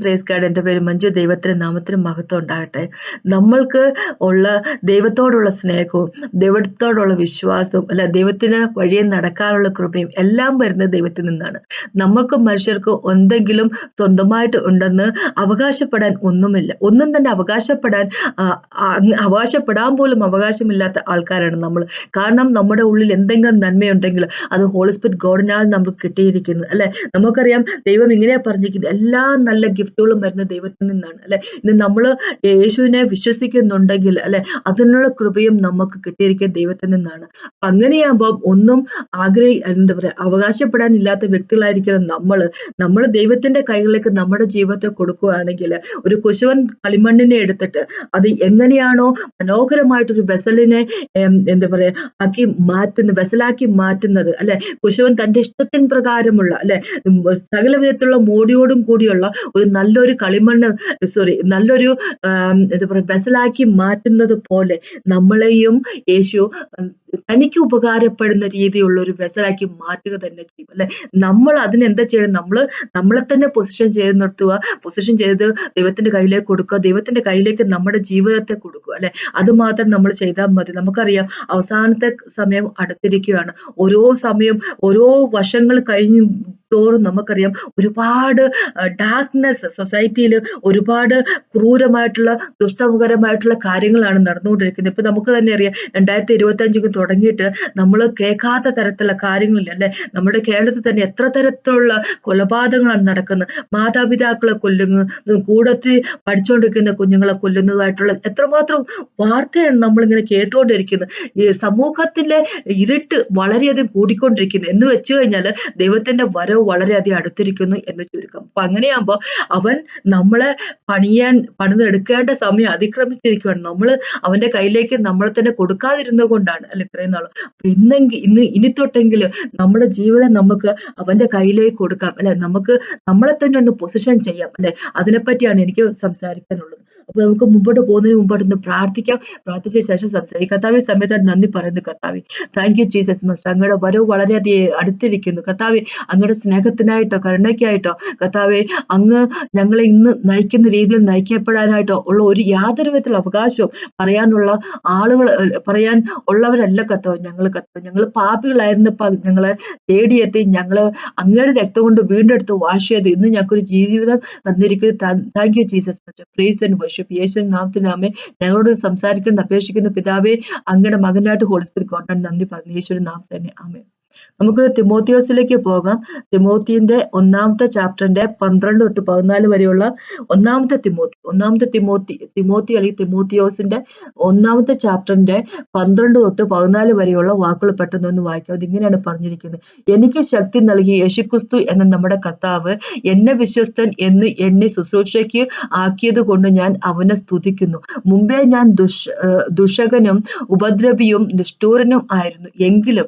Praise card എന്റെ പേര് മഞ്ജു. ദൈവത്തിന് നാമത്തിന് മഹത്വം ഉണ്ടാകട്ടെ. നമ്മൾക്ക് ഉള്ള ദൈവത്തോടുള്ള സ്നേഹവും ദൈവത്തോടുള്ള വിശ്വാസവും അല്ല ദൈവത്തിന് വഴിയെ നടക്കാനുള്ള കൃപയും എല്ലാം വരുന്നത് ദൈവത്തിൽ നിന്നാണ്. നമ്മൾക്ക് മനുഷ്യർക്ക് എന്തെങ്കിലും സ്വന്തമായിട്ട് ഉണ്ടെന്ന് അവകാശപ്പെടാൻ ഒന്നുമില്ല. ഒന്നും തന്നെ അവകാശപ്പെടാൻ അവകാശപ്പെടാൻ പോലും അവകാശമില്ലാത്ത ആൾക്കാരാണ് നമ്മൾ. കാരണം നമ്മുടെ ഉള്ളിൽ എന്തെങ്കിലും നന്മയുണ്ടെങ്കിൽ അത് ഹോളിസ്പിറ്റ് ഗോഡിനാൽ നമുക്ക് കിട്ടിയിരിക്കുന്നത്. അല്ലെ? നമുക്കറിയാം ദൈവം ഇങ്ങനെയാ പറഞ്ഞിരിക്കുന്നത്. എല്ലാ നല്ല ഗിഫ്റ്റ് ഗിഫ്റ്റുകളും വരുന്ന ദൈവത്തിൽ നിന്നാണ് അല്ലെ? ഇന്ന് നമ്മൾ യേശുവിനെ വിശ്വസിക്കുന്നുണ്ടെങ്കിൽ അല്ലെ? അതിനുള്ള കൃപയും നമുക്ക് കിട്ടിയിരിക്കുക ദൈവത്തിൽ നിന്നാണ്. അങ്ങനെയാകുമ്പോൾ ഒന്നും ആഗ്രഹി എന്താ പറയാ അവകാശപ്പെടാനില്ലാത്ത വ്യക്തികളായിരിക്കുന്ന നമ്മൾ നമ്മൾ ദൈവത്തിന്റെ കൈകളിലേക്ക് നമ്മുടെ ജീവിതത്തെ കൊടുക്കുകയാണെങ്കിൽ ഒരു കുശവൻ കളിമണ്ണിനെ എടുത്തിട്ട് അത് എങ്ങനെയാണോ മനോഹരമായിട്ടൊരു വെസലിനെ എന്താ പറയാ ആക്കി മാറ്റുന്ന വെസലാക്കി മാറ്റുന്നത് അല്ലെ? കുശവൻ തന്റെ ഇഷ്ടത്തിൻ പ്രകാരമുള്ള അല്ലെ? സകല വിധത്തിലുള്ള മോടിയോടും കൂടിയുള്ള ഒരു നല്ലൊരു കളിമണ്ണ് സോറി നല്ലൊരു എന്താ പറയുക ബസലാക്കി മാറ്റുന്നത് പോലെ നമ്മളെയും യേശു തനിക്ക് ഉപകാരപ്പെടുന്ന രീതിയുള്ള ഒരു വെസലാക്കി മാറ്റുക തന്നെ ചെയ്യും അല്ലെ? നമ്മൾ അതിനെന്താ ചെയ്യണം? നമ്മൾ നമ്മളെ തന്നെ പൊസിഷൻ ചെയ്ത് നിർത്തുക പൊസിഷൻ ചെയ്ത് ദൈവത്തിന്റെ കയ്യിലേക്ക് കൊടുക്കുക ദൈവത്തിന്റെ കയ്യിലേക്ക് നമ്മുടെ ജീവിതത്തെ കൊടുക്കുക അല്ലെ? അത് മാത്രം നമ്മൾ ചെയ്താൽ മതി. നമുക്കറിയാം അവസാനത്തെ സമയം അടുത്തിരിക്കുകയാണ്. ഓരോ സമയം ഓരോ വശങ്ങൾ കഴിഞ്ഞ് തോറും നമുക്കറിയാം ഒരുപാട് ഡാർക്ക്നെസ് സൊസൈറ്റിയിൽ ഒരുപാട് ക്രൂരമായിട്ടുള്ള ദുഷ്ടമുഖരമായിട്ടുള്ള കാര്യങ്ങളാണ് നടന്നുകൊണ്ടിരിക്കുന്നത്. ഇപ്പൊ നമുക്ക് തന്നെ അറിയാം രണ്ടായിരത്തി ഇരുപത്തി അഞ്ചൊക്കെ തുടങ്ങിയിട്ട് നമ്മൾ കേൾക്കാത്ത തരത്തിലുള്ള കാര്യങ്ങളില്ല നമ്മുടെ കേരളത്തിൽ തന്നെ എത്ര തരത്തിലുള്ള കൊലപാതകങ്ങളാണ് നടക്കുന്നത്. മാതാപിതാക്കളെ കൊല്ലുന്നു കൂടത്തിൽ പഠിച്ചുകൊണ്ടിരിക്കുന്ന കുഞ്ഞുങ്ങളെ കൊല്ലുന്നതായിട്ടുള്ള എത്രമാത്രം വാർത്തയാണ് നമ്മളിങ്ങനെ കേട്ടുകൊണ്ടിരിക്കുന്നത്. ഈ സമൂഹത്തിലെ ഇരുട്ട് വളരെയധികം കൂടിക്കൊണ്ടിരിക്കുന്നു. എന്ന് വെച്ചു കഴിഞ്ഞാൽ ദൈവത്തിന്റെ വരവ് വളരെയധികം അടുത്തിരിക്കുന്നു എന്ന് ചുരുക്കം. അപ്പൊ അങ്ങനെയാകുമ്പോൾ അവൻ നമ്മളെ പണിയാൻ പണിതെടുക്കേണ്ട സമയം അതിക്രമിച്ചിരിക്കുകയാണ് നമ്മൾ അവന്റെ കയ്യിലേക്ക് നമ്മളെ തന്നെ കൊടുക്കാതിരുന്നത് കൊണ്ടാണ് അല്ല ഇത്രയും നാളും. അപ്പൊ ഇന്നെങ്കിൽ ഇന്ന് ഇനി തൊട്ടെങ്കിലും നമ്മുടെ ജീവിതം നമുക്ക് അവന്റെ കയ്യിലേക്ക് കൊടുക്കാം. അല്ലെ? നമുക്ക് നമ്മളെ തന്നെ ഒന്ന് പൊസിഷൻ ചെയ്യാം. അല്ലെ? അതിനെപ്പറ്റിയാണ് എനിക്ക് സംസാരിക്കാനുള്ളത്. നമുക്ക് മുമ്പോട്ട് പോകുന്നതിന് മുമ്പോട്ട് ഒന്ന് പ്രാർത്ഥിക്കാം. പ്രാർത്ഥിച്ച ശേഷം സംസാരിക്കും. കർത്താവ് സമയത്ത് നന്ദി പറയുന്നു കർത്താവ്. താങ്ക് യു ജീസസ് മസ്റ്റർ അങ്ങയുടെ വരവ് വളരെയധികം അടുത്തിരിക്കുന്നു. കർത്താവ് അങ്ങയുടെ സ്നേഹത്തിനായിട്ടോ കരുണയ്ക്കായിട്ടോ കർത്താവെ അങ്ങ് ഞങ്ങളെ ഇന്ന് നയിക്കുന്ന രീതിയിൽ നയിക്കപ്പെടാനായിട്ടോ ഉള്ള ഒരു യാതൊരു വിധത്തിലുള്ള അവകാശവും പറയാനുള്ള ആളുകൾ പറയാൻ ഉള്ളവരല്ല കത്തോ ഞങ്ങൾ കത്തോ ഞങ്ങൾ പാപികളായിരുന്നപ്പോൾ ഞങ്ങളെ തേടിയെത്തി ഞങ്ങൾ അങ്ങയുടെ രക്തം കൊണ്ട് വീണ്ടെടുത്ത് വാഷ് ചെയ്ത് ഇന്ന് ഞങ്ങൾക്കൊരു ജീവിതം തന്നിരിക്കുന്നത് thank you Jesus praise and worship bishop Yesu നാമത്തിനാമേ ഞങ്ങളോട് സംസാരിക്കുന്ന അപേക്ഷിക്കുന്ന പിതാവേ അങ്ങയുടെ മകനായിട്ട് ഹോളിസ്പിരി കോട്ടാൻ നന്ദി പറഞ്ഞു യേശുവിൻ നാമത്തിൽ തന്നെ. ആമേ നമുക്ക് തിമോത്തിയോസിലേക്ക് പോകാം. തിമോത്തിന്റെ ഒന്നാമത്തെ ചാപ്റ്ററിന്റെ പന്ത്രണ്ട് തൊട്ട് പതിനാല് വരെയുള്ള ഒന്നാമത്തെ തിമോത്തി ഒന്നാമത്തെ തിമോത്തി തിമോത്തി അല്ലെങ്കിൽ തിമോത്തിയോസിന്റെ ഒന്നാമത്തെ ചാപ്റ്ററിന്റെ പന്ത്രണ്ട് തൊട്ട് പതിനാല് വരെയുള്ള വാക്കുകൾ പെട്ടെന്ന് ഒന്ന് വായിക്കാം. അതിങ്ങനെയാണ് പറഞ്ഞിരിക്കുന്നത്. എനിക്ക് ശക്തി നൽകി യേശുക്രിസ്തു എന്ന നമ്മുടെ കർത്താവ് എന്നെ വിശ്വസ്തൻ എന്ന് എന്നെ ശുശ്രൂഷയ്ക്ക് ആക്കിയത് കൊണ്ട് ഞാൻ അവനെ സ്തുതിക്കുന്നു. മുമ്പേ ഞാൻ ദുഷ ദുഷകനും ഉപദ്രവിയും നിഷ്ഠൂരനും ആയിരുന്നു. എങ്കിലും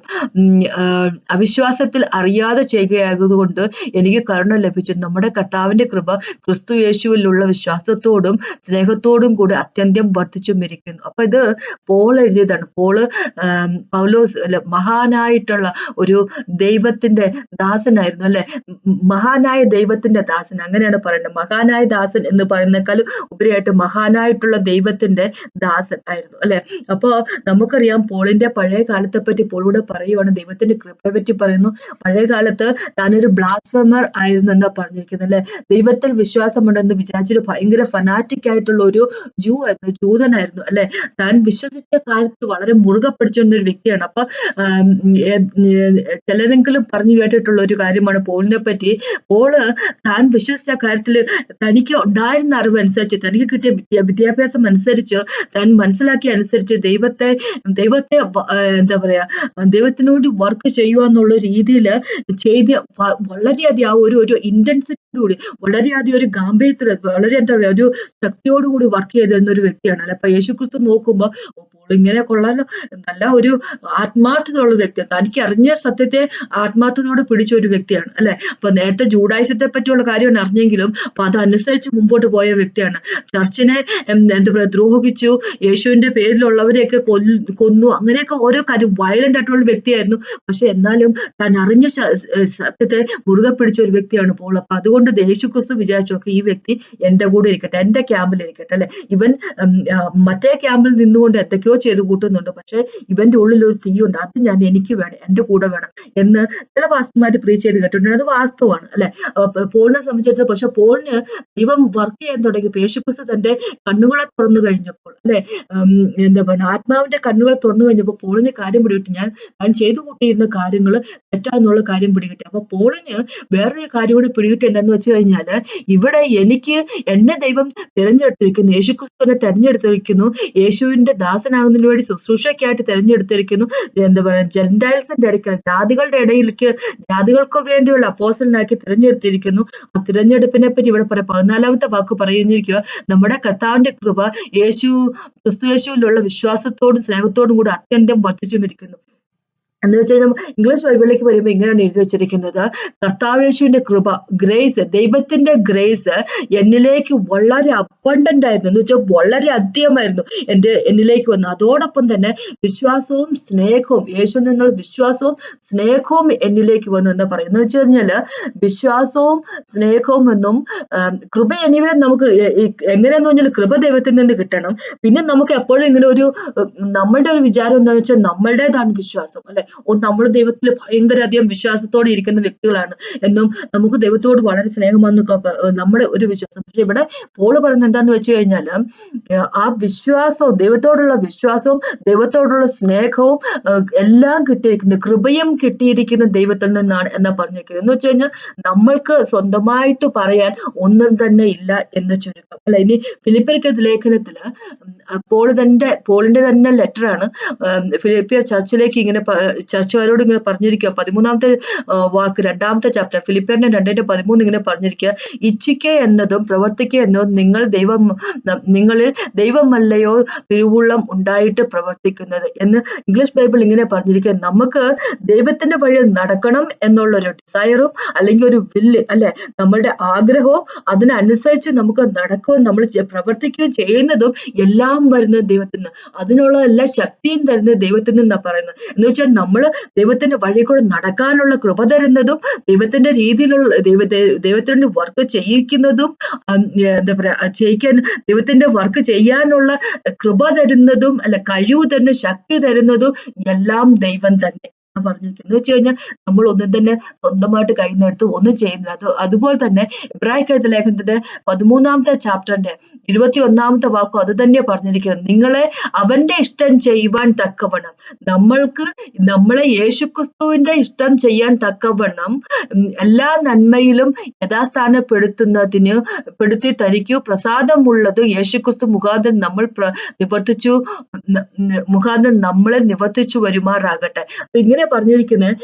അവിശ്വാസത്തിൽ അറിയാതെ ചെയ്യുകയായതുകൊണ്ട് എനിക്ക് കരുണ ലഭിച്ചു. നമ്മുടെ കർത്താവിന്റെ കൃപ ക്രിസ്തു യേശുവിലുള്ള വിശ്വാസത്തോടും സ്നേഹത്തോടും കൂടി അത്യന്തം വർദ്ധിച്ചും ഇരിക്കുന്നു അപ്പൊ ഇത് പോൾ എഴുതിയതാണ്. പോൾ പൗലോസ് മഹാനായിട്ടുള്ള ഒരു ദൈവത്തിന്റെ ദാസനായിരുന്നു അല്ലെ? മഹാനായ ദൈവത്തിന്റെ ദാസൻ. അങ്ങനെയാണ് പറയുന്നത് മഹാനായ ദാസൻ എന്ന് പറയുന്നേക്കാളും ഉപരിയായിട്ട് മഹാനായിട്ടുള്ള ദൈവത്തിന്റെ ദാസൻ ആയിരുന്നു അല്ലെ? അപ്പൊ നമുക്കറിയാം പോളിന്റെ പഴയ കാലത്തെ പറ്റി പോളൂടെ പറയുവാണ് ദൈവത്തിന്റെ കൃപയെ പറ്റി പറയുന്നു. പഴയ കാലത്ത് താനൊരു ബ്ലാസ്ഫമർ ആയിരുന്നു എന്നാ പറഞ്ഞിരിക്കുന്നത് അല്ലെ? ദൈവത്തിൽ വിശ്വാസമുണ്ടെന്ന് വിചാരിച്ചൊരു ഭയങ്കര ഫനാറ്റിക് ആയിട്ടുള്ള ഒരു ജൂ ആയിരുന്നു ജൂതനായിരുന്നു അല്ലെ? താൻ വിശ്വസിച്ച കാര്യത്തിൽ വളരെ മുറുകെ പിടിച്ചിരുന്ന ഒരു വ്യക്തിയാണ്. അപ്പൊ ചിലരെങ്കിലും പറഞ്ഞു കേട്ടിട്ടുള്ള ഒരു കാര്യമാണ് പോളിനെ പറ്റി. പോൾ താൻ വിശ്വസിച്ച കാര്യത്തിൽ തനിക്ക് ഉണ്ടായിരുന്ന അറിവ് അനുസരിച്ച് തനിക്ക് കിട്ടിയ വിദ്യാഭ്യാസം അനുസരിച്ച് താൻ മനസ്സിലാക്കിയ അനുസരിച്ച് ദൈവത്തെ ദൈവത്തെ എന്താ പറയാ ദൈവത്തിനോട് വർക്ക് ചെയ്യുക എന്നുള്ള രീതിയിൽ ചെയ്ത് വളരെയധികം ആ ഒരു ഒരു ഇന്റൻസിറ്റിയോടുകൂടി വളരെയധികം ഒരു ഗാംഭീര്യത്തിൽ വളരെ എന്താ പറയുക ഒരു ശക്തിയോടുകൂടി വർക്ക് ചെയ്തിരുന്ന ഒരു വ്യക്തിയാണ് അല്ലെ അപ്പൊ യേശുക്രിസ്തു നോക്കുമ്പോൾ ഇങ്ങനെ കൊള്ളാലോ നല്ല ഒരു ആത്മാർത്ഥതയുള്ള വ്യക്തി. തനിക്ക് അറിഞ്ഞ സത്യത്തെ ആത്മാർത്ഥതയോട് പിടിച്ച ഒരു വ്യക്തിയാണ് അല്ലെ? അപ്പൊ നേരത്തെ ജൂഡായിസത്തെ പറ്റിയുള്ള കാര്യമാണ് അറിഞ്ഞെങ്കിലും അപ്പൊ അതനുസരിച്ച് മുമ്പോട്ട് പോയ വ്യക്തിയാണ്. ചർച്ചിനെ എന്താ പറയുക ദ്രോഹിച്ചു യേശുവിന്റെ പേരിലുള്ളവരെയൊക്കെ കൊന്നു അങ്ങനെയൊക്കെ ഓരോ കാര്യം വയലന്റ് ആയിട്ടുള്ള വ്യക്തിയായിരുന്നു. പക്ഷെ പക്ഷെ എന്നാലും താൻ അറിഞ്ഞ സത്യത്തെ മുറുകെ പിടിച്ച ഒരു വ്യക്തിയാണ് പോൾ. അപ്പൊ അതുകൊണ്ട് യേശു ക്രിസ്തു വിചാരിച്ചു നോക്കി ഈ വ്യക്തി എന്റെ കൂടെ ഇരിക്കട്ടെ എന്റെ ക്യാമ്പിൽ ഇരിക്കട്ടെ അല്ലെ? ഇവൻ മറ്റേ ക്യാമ്പിൽ നിന്നുകൊണ്ട് എന്തൊക്കെയോ ചെയ്ത് കൂട്ടുന്നുണ്ട്. പക്ഷെ ഇവന്റെ ഉള്ളിൽ ഒരു തീയുണ്ട് അത് ഞാൻ എനിക്ക് വേണം എന്റെ കൂടെ വേണം എന്ന് ചില പാസ്റ്റർമാർ പ്രീ ചെയ്ത് കേട്ടിട്ടുണ്ട്. അത് വാസ്തവമാണ് അല്ലെ? പോളിനെ സംബന്ധിച്ചിടത്തോളം പക്ഷെ പോളിന് ഇവൻ വർക്ക് ചെയ്യാൻ തുടങ്ങി. യേശുക്രിസ്തു തന്റെ കണ്ണുകളെ തുറന്നു കഴിഞ്ഞപ്പോൾ അല്ലെ? എന്താ പറയുക ആത്മാവിന്റെ കണ്ണുകൾ തുറന്നു കഴിഞ്ഞപ്പോൾ പോളിന് കാര്യം പിടിവിട്ട് ഞാൻ ഞാൻ ചെയ്തു കൂട്ടിയിരുന്ന കാര്യങ്ങൾ തെറ്റാന്നുള്ള കാര്യം പിടികിട്ടി. അപ്പൊ പോളിന് വേറൊരു കാര്യം കൂടി പിടികിട്ടി എന്താന്ന് വെച്ച് കഴിഞ്ഞാൽ ഇവിടെ എനിക്ക് എന്നെ ദൈവം തിരഞ്ഞെടുത്തിരിക്കുന്നു യേശുക്രിസ്തുവിനെ തെരഞ്ഞെടുത്തിരിക്കുന്നു യേശുവിന്റെ ദാസനാകുന്നതിന് വേണ്ടി ശുശ്രൂഷയ്ക്കായിട്ട് തിരഞ്ഞെടുത്തിരിക്കുന്നു എന്താ പറയുക ജെന്റൈൽസിന്റെ ഇടയ്ക്ക് ജാതികളുടെ ഇടയിലേക്ക് ജാതികൾക്ക് വേണ്ടിയുള്ള അപ്പോസലിനാക്കി തിരഞ്ഞെടുത്തിരിക്കുന്നു. ആ തിരഞ്ഞെടുപ്പിനെ പറ്റി ഇവിടെ പറയാം. പതിനാലാമത്തെ വാക്ക് പറയുന്നിരിക്കുക നമ്മുടെ കർത്താവിന്റെ കൃപ യേശു ക്രിസ്തു യേശുവിലുള്ള വിശ്വാസത്തോടും സ്നേഹത്തോടും കൂടി അത്യന്തം വർദ്ധിച്ചുമിരിക്കുന്നു. എന്ന് വെച്ച് കഴിഞ്ഞാൽ ഇംഗ്ലീഷ് ബൈബിളിലേക്ക് വരുമ്പോൾ ഇങ്ങനെയാണ് എഴുതി വെച്ചിരിക്കുന്നത്. കർത്താവേശുവിന്റെ കൃപ ഗ്രേസ് ദൈവത്തിന്റെ ഗ്രേസ് എന്നിലേക്ക് വളരെ അബണ്ടന്റ് ആയിരുന്നു. എന്ന് വെച്ചാൽ വളരെ അധികമായിരുന്നു എന്റെ എന്നിലേക്ക് വന്നു അതോടൊപ്പം തന്നെ വിശ്വാസവും സ്നേഹവും യേശു നിങ്ങൾ വിശ്വാസവും സ്നേഹവും എന്നിലേക്ക് വന്നു എന്ന് പറയുന്നത് വെച്ച് കഴിഞ്ഞാൽ വിശ്വാസവും സ്നേഹവും എന്നും കൃപ എന്നിവ നമുക്ക് എങ്ങനെയാന്ന് പറഞ്ഞാൽ കൃപ ദൈവത്തിൽ നിന്ന് കിട്ടണം. പിന്നെ നമുക്ക് എപ്പോഴും ഇങ്ങനെ ഒരു നമ്മളുടെ ഒരു വിചാരം എന്താണെന്ന് വെച്ചാൽ നമ്മളുടേതാണ് വിശ്വാസം അല്ലെ? നമ്മൾ ദൈവത്തിൽ ഭയങ്കര അധികം വിശ്വാസത്തോടെ ഇരിക്കുന്ന വ്യക്തികളാണ്. എന്നും നമുക്ക് ദൈവത്തോട് വളരെ സ്നേഹമാണെന്നൊക്കെ നമ്മുടെ ഒരു വിശ്വാസം. പക്ഷെ ഇവിടെ പോൾ പറയുന്നത് എന്താന്ന് വെച്ച് കഴിഞ്ഞാൽ ആ വിശ്വാസവും ദൈവത്തോടുള്ള വിശ്വാസവും ദൈവത്തോടുള്ള സ്നേഹവും എല്ലാം കിട്ടിയിരിക്കുന്നത് കൃപയും കിട്ടിയിരിക്കുന്ന ദൈവത്തിൽ നിന്നാണ് എന്നാ പറഞ്ഞിരിക്കുന്നത്. എന്ന് വെച്ച് കഴിഞ്ഞാൽ നമ്മൾക്ക് സ്വന്തമായിട്ട് പറയാൻ ഒന്നും തന്നെ ഇല്ല എന്ന് ചുരുക്കം. അല്ല ഇനി ഫിലിപ്പിയർക്ക് ലേഖനത്തിൽ പോൾ തന്റെ പോളിന്റെ തന്നെ ലെറ്ററാണ് ഫിലിപ്പിയർ ചർച്ചിലേക്ക് ഇങ്ങനെ ചർച്ചകാരോട് ഇങ്ങനെ പറഞ്ഞിരിക്കുക. പതിമൂന്നാമത്തെ വാക്ക് രണ്ടാമത്തെ ചാപ്റ്റർ ഫിലിപ്പേറിന്റെ രണ്ടിന്റെ പതിമൂന്ന് ഇങ്ങനെ പറഞ്ഞിരിക്കുക. ഇച്ഛിക്കുക എന്നതും പ്രവർത്തിക്കുക എന്നതും നിങ്ങൾ ദൈവം നിങ്ങളിൽ ദൈവമല്ലയോ തിരുവുള്ളം ഉണ്ടായിട്ട് പ്രവർത്തിക്കുന്നത് എന്ന് ഇംഗ്ലീഷ് ബൈബിൾ ഇങ്ങനെ പറഞ്ഞിരിക്കുക. നമുക്ക് ദൈവത്തിന്റെ വഴിയിൽ നടക്കണം എന്നുള്ള ഒരു ഡിസയറും അല്ലെങ്കിൽ ഒരു വില്ല് അല്ലെ നമ്മളുടെ ആഗ്രഹവും അതിനനുസരിച്ച് നമുക്ക് നടക്കുകയും നമ്മൾ പ്രവർത്തിക്കുകയും ചെയ്യുന്നതും എല്ലാം വരുന്നത് ദൈവത്തിൽ നിന്ന്. അതിനുള്ള എല്ലാ ശക്തിയും തരുന്നത് ദൈവത്തിൽ നിന്നാണ് പറയുന്നത്. എന്ന് വെച്ചാൽ നമ്മൾ ദൈവത്തിന്റെ വഴി കൂടെ നടക്കാനുള്ള കൃപ തരുന്നതും ദൈവത്തിന്റെ രീതിയിലുള്ള ദൈവ ദൈവത്തിന്റെ വർക്ക് ചെയ്യിക്കുന്നതും എന്താ പറയാ ചെയ്യിക്കാൻ ദൈവത്തിന്റെ വർക്ക് ചെയ്യാനുള്ള കൃപ തരുന്നതും അല്ല കഴിവ് തരുന്ന ശക്തി തരുന്നതും എല്ലാം ദൈവം തന്നെ. പറഞ്ഞിരിക്കുന്നത് എന്ന് വെച്ച് കഴിഞ്ഞാൽ നമ്മൾ ഒന്നും തന്നെ സ്വന്തമായിട്ട് കൈ നേടുത്ത് ഒന്നും ചെയ്യുന്നില്ല. അത് അതുപോലെ തന്നെ ഇബ്രാഹിം ലേഖനത്തിന്റെ പതിമൂന്നാമത്തെ ചാപ്റ്ററിന്റെ ഇരുപത്തി ഒന്നാമത്തെ വാക്കും അത് തന്നെ പറഞ്ഞിരിക്കുന്നത്. നിങ്ങളെ അവന്റെ ഇഷ്ടം ചെയ്യുവാൻ തക്കവണ്ണം. നമ്മൾക്ക് നമ്മളെ യേശുക്രിസ്തുവിന്റെ ഇഷ്ടം ചെയ്യാൻ തക്കവണ്ണം എല്ലാ നന്മയിലും യഥാസ്ഥാനപ്പെടുത്തുന്നതിന് പെടുത്തി തനിക്കു പ്രസാദമുള്ളത് യേശുക്രിസ്തു മുഖാന്തരം നമ്മൾ നിവർത്തിച്ചു മുഖാന്തരം നമ്മളെ നിവർത്തിച്ചു വരുമാറാകട്ടെ. ഇങ്ങനെ പറഞ്ഞിരിക്കുന്നത്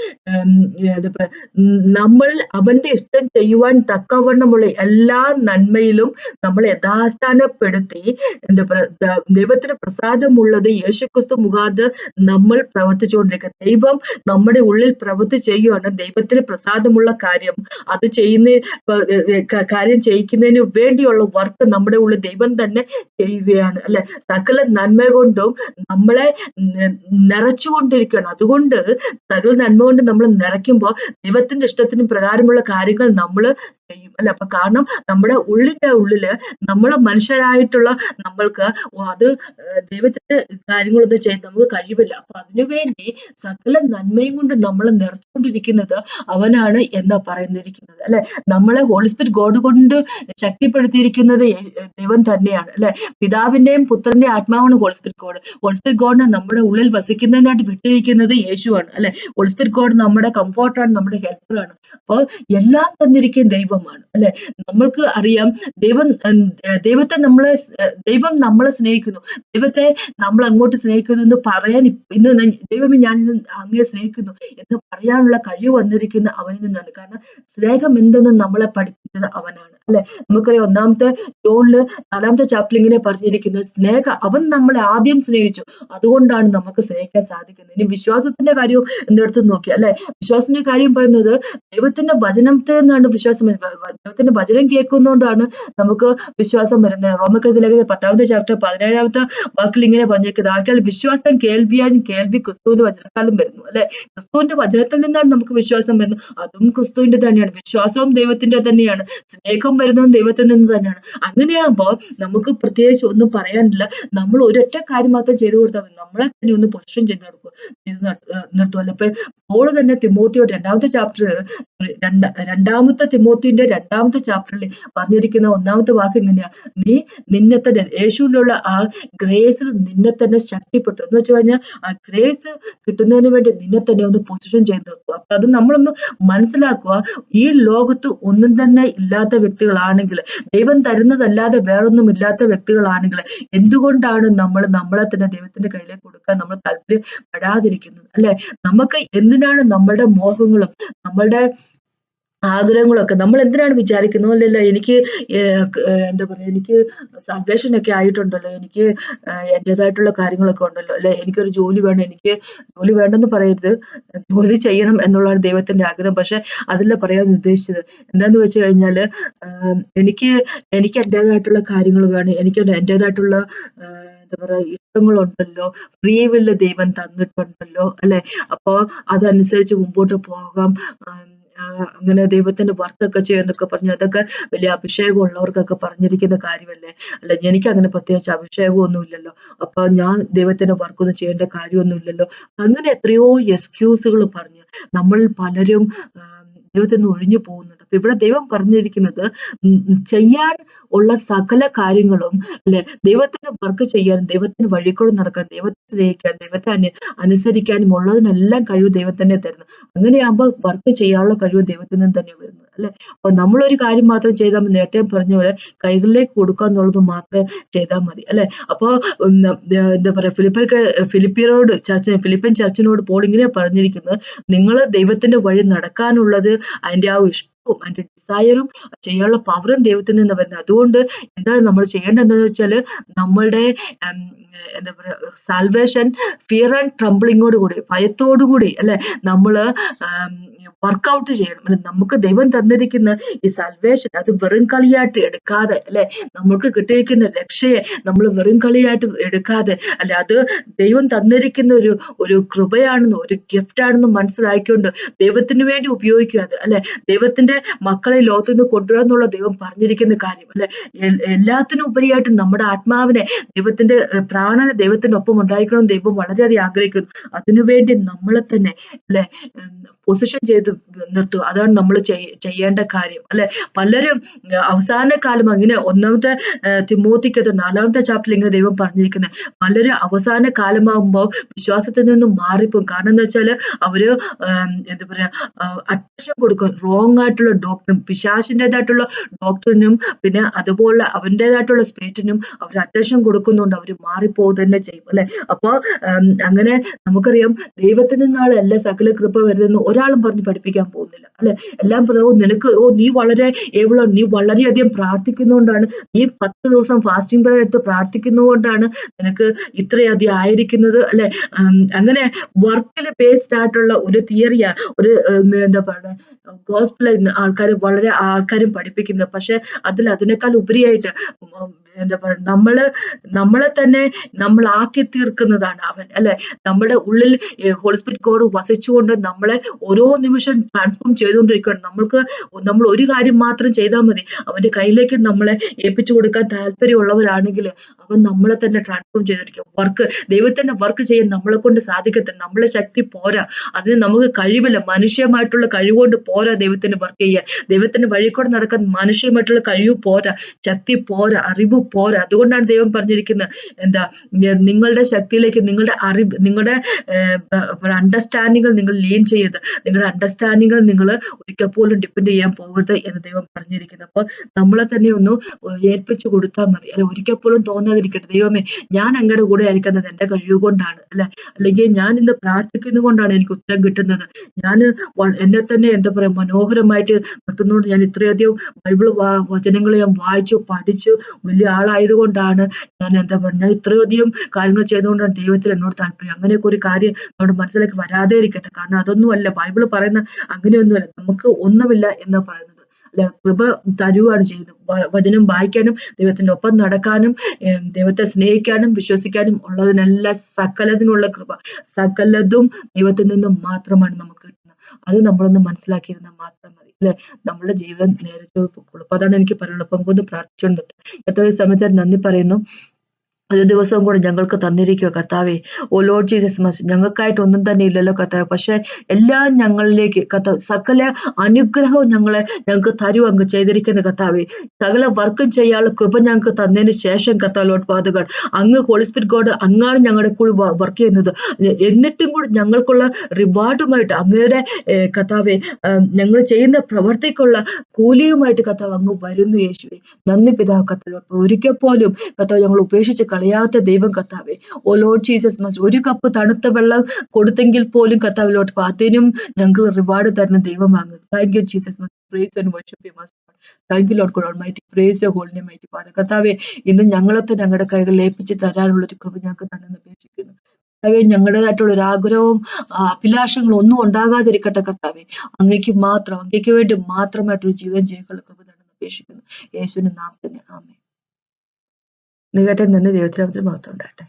നമ്മൾ അവന്റെ ഇഷ്ടം ചെയ്യുവാൻ തക്കവണ്ണമുള്ള എല്ലാ നന്മയിലും നമ്മൾ യഥാസ്ഥാനപ്പെടുത്തി എന്താ ദൈവത്തിന് പ്രസാദമുള്ളത് യേശുക്രിസ്തു മുഖാന്തരം നമ്മൾ പ്രവർത്തിച്ചുകൊണ്ടിരിക്കുക ദൈവം നമ്മുടെ ഉള്ളിൽ പ്രവൃത്തി ചെയ്യുകയാണ് ദൈവത്തിന് പ്രസാദമുള്ള കാര്യം. അത് ചെയ്യുന്ന കാര്യം ചെയ്യിക്കുന്നതിന് വേണ്ടിയുള്ള വർക്ക് നമ്മുടെ ഉള്ളിൽ ദൈവം തന്നെ ചെയ്യുകയാണ്. അല്ലെ? സകല നന്മ കൊണ്ടും നമ്മളെ നിറച്ചുകൊണ്ടിരിക്കുകയാണ്. അതുകൊണ്ട് സകല നന്മ കൊണ്ട് നമ്മൾ നിറയ്ക്കുമ്പോൾ ദൈവത്തിന്റെ ഇഷ്ടത്തിന് പ്രകാരമുള്ള കാര്യങ്ങൾ നമ്മൾ ചെയ്യും. അല്ലെ? അപ്പൊ കാരണം നമ്മുടെ ഉള്ളിന്റെ ഉള്ളിൽ നമ്മളെ മനുഷ്യരായിട്ടുള്ള നമ്മൾക്ക് അത് ദൈവത്തിന്റെ കാര്യങ്ങളൊന്നും ചെയ്യാൻ നമുക്ക് കഴിവില്ല. അപ്പൊ അതിനുവേണ്ടി സകല നന്മയും കൊണ്ട് നമ്മൾ നിറച്ചുകൊണ്ടിരിക്കുന്നത് അവനാണ് എന്ന് പറയുന്നിരിക്കുന്നത്. അല്ലെ? നമ്മളെ ഹോളിസ്പിരിറ്റ് ഗോഡ് കൊണ്ട് ശക്തിപ്പെടുത്തിയിരിക്കുന്നത് ദൈവം തന്നെയാണ്. അല്ലെ? പിതാവിന്റെയും പുത്രന്റെയും ആത്മാവാണ് ഹോളിസ്പിരിറ്റ് ഗോഡ് ഹോളിസ്പിരിറ്റ് ഗോഡിനെ നമ്മുടെ ഉള്ളിൽ വസിക്കുന്നതിനായിട്ട് വിട്ടിരിക്കുന്നത് യേശുവാണ്. അല്ലെ? ഹോളിസ്പിരിറ്റ് ഗോഡ് നമ്മുടെ കംഫോർട്ടാണ് നമ്മുടെ ഹെൽപ്പറാണ് അപ്പോൾ എല്ലാം തന്നിരിക്കുന്ന ദൈവമാണ് അല്ലെ? നമ്മൾക്ക് അറിയാം ദൈവം ദൈവത്തെ നമ്മളെ ദൈവം നമ്മളെ സ്നേഹിക്കുന്നു. ദൈവത്തെ നമ്മൾ അങ്ങോട്ട് സ്നേഹിക്കുന്നു എന്ന് പറയാൻ ഇന്ന് ദൈവമേ ഞാൻ ഇന്ന് അങ്ങനെ സ്നേഹിക്കുന്നു എന്ന് പറയാനുള്ള കഴിവ് വന്നിരിക്കുന്ന അവനിൽ നിന്നാണ്. കാരണം സ്നേഹം എന്തെന്ന് നമ്മളെ പഠിപ്പിച്ചത് അവനാണ്. അല്ലെ? നമുക്കറിയാം ഒന്നാമത്തെ ജോണിൽ നാലാമത്തെ ചാപ്റ്ററിൽ ഇങ്ങനെ പറഞ്ഞിരിക്കുന്നത് സ്നേഹ അവൻ നമ്മളെ ആദ്യം സ്നേഹിച്ചു. അതുകൊണ്ടാണ് നമുക്ക് സ്നേഹിക്കാൻ സാധിക്കുന്നത്. ഇനി വിശ്വാസത്തിന്റെ കാര്യവും എന്തെടുത്ത് നോക്കി അല്ലെ? വിശ്വാസത്തിന്റെ കാര്യം പറയുന്നത് ദൈവത്തിന്റെ വചനത്തിൽ നിന്നാണ് വിശ്വാസം. ദൈവത്തിന്റെ വചനം കേൾക്കുന്നതുകൊണ്ടാണ് നമുക്ക് വിശ്വാസം വരുന്നത്. റോമക്കത്തിലേക്ക് പത്താമത്തെ ചാപ്റ്റർ പതിനേഴാമത്തെ വാക്കിൽ ഇങ്ങനെ പറഞ്ഞേക്കുന്നത് ആക്കാൽ വിശ്വാസം കേൾവിയാൻ കേൾവി ക്രിസ്തുവിന്റെ വചനക്കാലം വരുന്നു അല്ലെ? ക്രിസ്തുവിന്റെ വചനത്തിൽ നിന്നാണ് നമുക്ക് വിശ്വാസം വരുന്നത്. അതും ക്രിസ്തുവിന്റെ തന്നെയാണ്. വിശ്വാസവും ദൈവത്തിന്റെ തന്നെയാണ്. സ്നേഹം വരുന്നതും ദൈവത്തിൽ നിന്ന് തന്നെയാണ്. അങ്ങനെയാകുമ്പോൾ നമുക്ക് പ്രത്യേകിച്ച് ഒന്നും പറയാനില്ല. നമ്മൾ ഒരൊറ്റ കാര്യം മാത്രം ചെയ്തു കൊടുത്താൽ മതി. നമ്മളെ തന്നെ ഒന്ന് പൊസിഷൻ ചെയ്ത് നടക്കും ചെയ്ത് നിർത്തുമല്ലോ അപ്പൊ പോൾ തന്നെ തിമോത്തിയോട് രണ്ടാമത്തെ ചാപ്റ്റർ രണ്ട രണ്ടാമത്തെ തിമോത്തിന്റെ രണ്ടാമത്തെ ചാപ്റ്ററിൽ പറഞ്ഞിരിക്കുന്ന ഒന്നാമത്തെ വാക്ക് എങ്ങനെയാ നീ നിന്നെ തന്നെ യേശുവിലുള്ള ആ ഗ്രേസിൽ നിന്നെ തന്നെ ശക്തിപ്പെട്ടു എന്ന് വെച്ച് കഴിഞ്ഞാൽ ആ ഗ്രേസ് കിട്ടുന്നതിന് വേണ്ടി നിന്നെ തന്നെ ഒന്ന് പൊസിഷൻ ചെയ്ത് നിർത്തുക അപ്പൊ അത് നമ്മളൊന്ന് മനസ്സിലാക്കുക ഈ ലോകത്ത് ഒന്നും തന്നെ ഇല്ലാത്ത വ്യക്തികളാണെങ്കിൽ ദൈവം തരുന്നതല്ലാതെ വേറൊന്നും ഇല്ലാത്ത വ്യക്തികളാണെങ്കിൽ എന്തുകൊണ്ടാണ് നമ്മൾ നമ്മളെ തന്നെ ദൈവത്തിന്റെ കയ്യിലേക്ക് കൊടുക്കാൻ നമ്മൾ താല്പര്യപ്പെടാതിരിക്കുന്നത്? അല്ലെ? നമുക്ക് എന്തിനാണ് നമ്മളുടെ മോഹങ്ങളും നമ്മളുടെ ആഗ്രഹങ്ങളൊക്കെ. നമ്മൾ എന്തിനാണ് വിചാരിക്കുന്നത്? അല്ലല്ല എനിക്ക് എന്താ പറയാ എനിക്ക് ഒക്കെ ആയിട്ടുണ്ടല്ലോ. എനിക്ക് ആഹ് എന്റേതായിട്ടുള്ള കാര്യങ്ങളൊക്കെ ഉണ്ടല്ലോ. അല്ലെ? എനിക്കൊരു ജോലി വേണം. എനിക്ക് ജോലി വേണ്ടെന്ന് പറയരുത്. ജോലി ചെയ്യണം എന്നുള്ളതാണ് ദൈവത്തിന്റെ ആഗ്രഹം. പക്ഷെ അതല്ല പറയാൻ ഉദ്ദേശിച്ചത്. എന്താന്ന് വെച്ച് കഴിഞ്ഞാൽ എനിക്ക് എനിക്ക് എന്റേതായിട്ടുള്ള കാര്യങ്ങൾ വേണം. എനിക്ക് എന്റേതായിട്ടുള്ള ആഹ് എന്താ പറയാ ഇഷ്ടങ്ങളുണ്ടല്ലോ. ഫ്രീ വില്ല് ദൈവം തന്നിട്ടുണ്ടല്ലോ. അല്ലെ? അപ്പോൾ അതനുസരിച്ച് മുമ്പോട്ട് പോകാം. അങ്ങനെ ദൈവത്തിന്റെ വർക്കൊക്കെ ചെയ്യുന്നൊക്കെ പറഞ്ഞു. അതൊക്കെ വലിയ അഭിഷേകം ഉള്ളവർക്കൊക്കെ പറഞ്ഞിരിക്കുന്ന കാര്യമല്ലേ? അല്ല എനിക്ക് അങ്ങനെ പ്രത്യേകിച്ച് അഭിഷേകമൊന്നും ഇല്ലല്ലോ അപ്പൊ ഞാൻ ദൈവത്തിന്റെ വർക്കൊന്നും ചെയ്യേണ്ട കാര്യമൊന്നും അങ്ങനെ എത്രയോ എക്സ്ക്യൂസുകൾ പറഞ്ഞു. നമ്മൾ പലരും ദൈവത്തിൽ നിന്ന് ഒഴിഞ്ഞു പോകുന്നുണ്ട്. ഇവിടെ ദൈവം പറഞ്ഞിരിക്കുന്നത് ചെയ്യാൻ ഉള്ള സകല കാര്യങ്ങളും അല്ലെ ദൈവത്തിന്റെ വർക്ക് ചെയ്യാൻ ദൈവത്തിന് വഴിക്കൂടെ നടക്കാൻ ദൈവത്തെ സ്നേഹിക്കാൻ ദൈവത്തെ അനു അനുസരിക്കാനും ഉള്ളതിനെല്ലാം കഴിവ് ദൈവം തന്നെ തരുന്നു. അങ്ങനെയാകുമ്പോൾ വർക്ക് ചെയ്യാനുള്ള കഴിവ് ദൈവത്തിൽ നിന്ന് തന്നെ വരുന്നത് അല്ലെ? അപ്പൊ നമ്മളൊരു കാര്യം മാത്രം ചെയ്താൽ മതി. നേരത്തെ പറഞ്ഞ പോലെ കൈകളിലേക്ക് കൊടുക്കുക എന്നുള്ളത് മാത്രമേ ചെയ്താൽ മതി അല്ലെ? അപ്പോ എന്താ പറയാ ഫിലിപ്പർക്ക് ഫിലിപ്പിയരോട് ചർച്ച ഫിലിപ്പൻ ചർച്ചിനോട് പോൾ ഇങ്ങനെ പറഞ്ഞിരിക്കുന്നത് നിങ്ങൾ ദൈവത്തിന്റെ വഴി നടക്കാനുള്ളത് അതിന്റെ ആ ഇഷ്ടവും അതിന്റെ ഡിസയറും ചെയ്യാനുള്ള പവറും ദൈവത്തിൽ നിന്ന് വരുന്നത്. അതുകൊണ്ട് എന്താ നമ്മൾ ചെയ്യേണ്ടത് വെച്ചാൽ നമ്മളുടെ എന്താ പറയുക സാൽവേഷൻ ഫിയർ ആൻഡ് ട്രംബിളിങ്ങോട് കൂടി ഭയത്തോടു കൂടി അല്ലെ? നമ്മൾ വർക്കൗട്ട് ചെയ്യണം. അല്ലെ? നമുക്ക് ദൈവം തന്നിരിക്കുന്ന ഈ സൽവേഷൻ അത് വെറും കളിയായിട്ട് എടുക്കാതെ അല്ലെ? നമുക്ക് കിട്ടിയിരിക്കുന്ന രക്ഷയെ നമ്മൾ വെറും കളിയായിട്ട് എടുക്കാതെ അല്ലെ? അത് ദൈവം തന്നിരിക്കുന്ന ഒരു ഒരു കൃപയാണെന്ന് ഒരു ഗിഫ്റ്റ് ആണെന്ന് മനസ്സിലാക്കിക്കൊണ്ട് ദൈവത്തിന് വേണ്ടി ഉപയോഗിക്കുക അത് അല്ലെ? ദൈവത്തിന്റെ മക്കളെ ലോകത്ത് നിന്ന് കൊണ്ടുവരാൻ എന്നുള്ള ദൈവം പറഞ്ഞിരിക്കുന്ന കാര്യം അല്ലെ? എല്ലാത്തിനും ഉപരിയായിട്ട് നമ്മുടെ ആത്മാവിനെ ദൈവത്തിന്റെ പ്രാണനെ ദൈവത്തിന്റെ ഒപ്പം ഉണ്ടായിരിക്കണം ദൈവം വളരെയധികം ആഗ്രഹിക്കുന്നു. അതിനുവേണ്ടി നമ്മളെ തന്നെ അല്ലെ പൊസിഷൻ ചെയ്ത് നിർത്തുക. അതാണ് നമ്മൾ ചെയ്യേണ്ട കാര്യം അല്ലെ? പലരും അവസാന കാലം അങ്ങനെ ഒന്നാമത്തെ തിമോത്തിക്കത് നാലാമത്തെ ചാപ്റ്ററിൽ ഇങ്ങനെ ദൈവം പറഞ്ഞിരിക്കുന്നത് പലരും അവസാന കാലമാകുമ്പോൾ വിശ്വാസത്തിൽ നിന്നും മാറിപ്പോകും. കാരണം എന്താ വെച്ചാൽ അവർ എന്താ പറയാ അറ്റൻഷൻ കൊടുക്കും. റോങ് ആയിട്ടുള്ള ഡോക്ടറും പിശാശിന്റെതായിട്ടുള്ള ഡോക്ടറിനും പിന്നെ അതുപോലെ അവന്റെതായിട്ടുള്ള സ്പിരിറ്റിനും അവർ അറ്റൻഷൻ കൊടുക്കുന്നുണ്ട് അവർ മാറിപ്പോ തന്നെ ചെയ്യും അല്ലെ? അപ്പോൾ അങ്ങനെ നമുക്കറിയാം ദൈവത്തിൽ നിന്നാണ് എല്ലാ സകല കൃപ വരുന്നതെന്ന് ഒരാളും പറഞ്ഞ് പഠിപ്പിക്കാൻ പോകുന്നില്ല. അല്ലെ? എല്ലാം പറയും ഓ നിനക്ക് ഓ നീ വളരെ ഏബിളാണ് നീ വളരെയധികം പ്രാർത്ഥിക്കുന്നതുകൊണ്ടാണ് നീ പത്ത് ദിവസം ഫാസ്റ്റിംഗ് പ്രയർ എടുത്ത് പ്രാർത്ഥിക്കുന്നതുകൊണ്ടാണ് നിനക്ക് ഇത്രയധികം ആയിരിക്കുന്നത്. അല്ലെ? അങ്ങനെ വർക്കിൽ ബേസ്ഡ് ആയിട്ടുള്ള ഒരു തിയറിയാ ഒരു എന്താ പറയുക ഗോസ്പിൾ ആൾക്കാർ വളരെ ആൾക്കാരും പഠിപ്പിക്കുന്നത്. പക്ഷെ അതിൽ അതിനേക്കാൾ ഉപരിയായിട്ട് എന്താ പറയുക നമ്മൾ നമ്മളെ തന്നെ നമ്മൾ ആക്കി തീർക്കുന്നതാണ് അവൻ അല്ലെ? നമ്മുടെ ഉള്ളിൽ ഹോളിസ്പിരിറ്റ് ഗോഡ് വസിച്ചുകൊണ്ട് നമ്മളെ ഓരോ നിമിഷം ട്രാൻസ്ഫോം ചെയ്തുകൊണ്ടിരിക്കുകയാണ്. നമ്മൾക്ക് നമ്മൾ ഒരു കാര്യം മാത്രം ചെയ്താൽ മതി. അവന്റെ കയ്യിലേക്ക് നമ്മളെ ഏൽപ്പിച്ചു കൊടുക്കാൻ താല്പര്യമുള്ളവരാണെങ്കിൽ അവൻ നമ്മളെ തന്നെ ട്രാൻസ്ഫോം ചെയ്തിരിക്കും. വർക്ക് ദൈവത്തിന്റെ വർക്ക് ചെയ്യാൻ നമ്മളെ കൊണ്ട് സാധിക്കത്തില്ല. നമ്മളെ ശക്തി പോരാ. അതിന് നമുക്ക് കഴിവില്ല. മനുഷ്യമായിട്ടുള്ള കഴിവുകൊണ്ട് പോരാ ദൈവത്തിന്റെ വർക്ക് ചെയ്യാൻ. ദൈവത്തിന്റെ വഴി കൂടെ നടക്കാൻ മനുഷ്യമായിട്ടുള്ള കഴിവ് പോരാ. ശക്തി പോരാ. അറിവ് പോരാ. അതുകൊണ്ടാണ് ദൈവം പറഞ്ഞിരിക്കുന്നത് എന്താ നിങ്ങളുടെ ശക്തിയിലേക്ക് നിങ്ങളുടെ അറിവ് നിങ്ങളുടെ അണ്ടർസ്റ്റാൻഡിങ്ങൾ നിങ്ങൾ ലീൻ ചെയ്യരുത്. നിങ്ങളുടെ അണ്ടർസ്റ്റാൻഡിങ്ങൾ നിങ്ങൾ ഒരിക്കൽ പോലും ഡിപ്പെൻഡ് ചെയ്യാൻ പോകരുത് എന്ന് ദൈവം പറഞ്ഞിരിക്കുന്നത് അപ്പോൾ നമ്മളെ തന്നെ ഒന്ന് ഏൽപ്പിച്ചു കൊടുത്താൽ മതി. അല്ലെ ഒരിക്കൽ പോലും തോന്നാതിരിക്കട്ടെ. ദൈവമേ ഞാൻ അങ്ങയുടെ കൂടെ ആയിരിക്കുന്നത് എന്റെ കഴിവ് കൊണ്ടാണ് അല്ലെ അല്ലെങ്കിൽ ഞാൻ ഇന്ന് പ്രാർത്ഥിക്കുന്നത് കൊണ്ടാണ് എനിക്ക് ഉത്തരം കിട്ടുന്നത്. ഞാൻ എന്നെ തന്നെ എന്താ പറയാ മനോഹരമായിട്ട് നിർത്തുന്നതുകൊണ്ട് ഞാൻ ഇത്രയധികം ബൈബിൾ വചനങ്ങൾ ഞാൻ വായിച്ചു പഠിച്ചു വലിയ ആളായത് കൊണ്ടാണ് ഞാൻ എന്താ പറഞ്ഞ ഞാൻ ഇത്രയധികം കാര്യങ്ങൾ ചെയ്തുകൊണ്ടാണ് ദൈവത്തിൽ എന്നോട് താല്പര്യം. അങ്ങനെയൊക്കെ ഒരു കാര്യം നമ്മുടെ മനസ്സിലേക്ക് വരാതെ ഇരിക്കട്ടെ. കാരണം അതൊന്നുമല്ല. ബൈബിൾ പറയുന്ന അങ്ങനെയൊന്നുമല്ല. നമുക്ക് ഒന്നുമില്ല എന്ന് പറയുന്നത്. അല്ല കൃപ തരുവാണ് ചെയ്യുന്നത്. വചനം വായിക്കാനും ദൈവത്തിന്റെ ഒപ്പം നടക്കാനും ദൈവത്തെ സ്നേഹിക്കാനും വിശ്വസിക്കാനും ഉള്ളതിനെല്ലാം സകലതിനുള്ള കൃപ. സകലതും ദൈവത്തിൽ നിന്നും മാത്രമാണ് നമുക്ക് കിട്ടുന്നത്. അത് നമ്മളൊന്ന് മനസ്സിലാക്കിയിരുന്നാൽ മാത്രം മതി. അല്ലെ നമ്മുടെ ജീവിതം നേരെ ചൊവ്വെ അപ്പൊ അതാണ് എനിക്ക് പറയാനുള്ളത്. നമുക്കൊന്ന് പ്രാർത്ഥിച്ചുകൊണ്ട് എത്ര സമയത്ത് നന്ദി പറയുന്നു. ഒരു ദിവസവും കൂടെ ഞങ്ങൾക്ക് തന്നിരിക്കുക കർത്താവെ. ഓ ലോഡ് ജീസസ് മസ് ഞങ്ങൾക്കായിട്ട് ഒന്നും തന്നെ ഇല്ലല്ലോ കർത്താവ്. പക്ഷെ എല്ലാം ഞങ്ങളിലേക്ക് കർത്താവ് സകല അനുഗ്രഹവും ഞങ്ങളെ ഞങ്ങൾക്ക് തരൂ അങ്ങ് ചെയ്തിരിക്കുന്ന കർത്താവെ. സകല വർക്കും ചെയ്യാനുള്ള കൃപ ഞങ്ങൾക്ക് തന്നതിന് ശേഷം കർത്താവ് ലോഡ് ഫാദുകൾ അങ്ങ് ഹോളിസ്പിറ്റ് ഗോഡ് അങ്ങാണ് ഞങ്ങളുടെ കൂടെ വർക്ക് ചെയ്യുന്നത്. എന്നിട്ടും കൂടി ഞങ്ങൾക്കുള്ള റിവാർഡുമായിട്ട് അങ്ങയുടെ കർത്താവെ ഞങ്ങൾ ചെയ്യുന്ന പ്രവർത്തിക്കുള്ള കൂലിയുമായിട്ട് കർത്താവ് അങ്ങ് വരുന്നു യേശുവെ. നന്ദി പിതാവ് കർത്താവ് ഒരിക്കൽ പോലും കർത്താവ് ഞങ്ങൾ ഉപേക്ഷിച്ച് കളയാത്ത ദൈവം കർത്താവെ. ഓ ലോഡ് ജീസസ് മസ് ഒരു കപ്പ് തണുത്ത വെള്ളം കൊടുത്തെങ്കിൽ പോലും കത്താവ് ലോട്ട് അതിനും ഞങ്ങൾ റിവാർഡ് തരുന്ന ദൈവമാണ് താങ്ക് യു ജീസസ് മസ് praise and thank you lord god mighty praise ഹോളിനെ mighty father കർത്താവെ ഇന്ന് ഞങ്ങളൊക്കെ ഞങ്ങളുടെ കൈകൾ ഏൽപ്പിച്ച് തരാനുള്ള ഒരു കൃപ ഞങ്ങൾക്ക് തന്നെ അപേക്ഷിക്കുന്നു. കർത്താവെ ഞങ്ങളുടേതായിട്ടുള്ള ഒരു ആഗ്രഹവും അഭിലാഷങ്ങളും ഒന്നും ഉണ്ടാകാതിരിക്കട്ടെ കർത്താവെ. അങ്ങേക്ക് മാത്രം അങ്ങേക്ക് വേണ്ടി മാത്രമായിട്ടൊരു ജീവൻ ചെയ്യാനുള്ള കൃപ തന്നെ അപേക്ഷിക്കുന്നു. യേശുവിന്റെ തന്നെ ആമേ നികട്ടെ നിന്ന് ദൈവത്തിന് മാത്രം ഉണ്ടാകട്ടെ.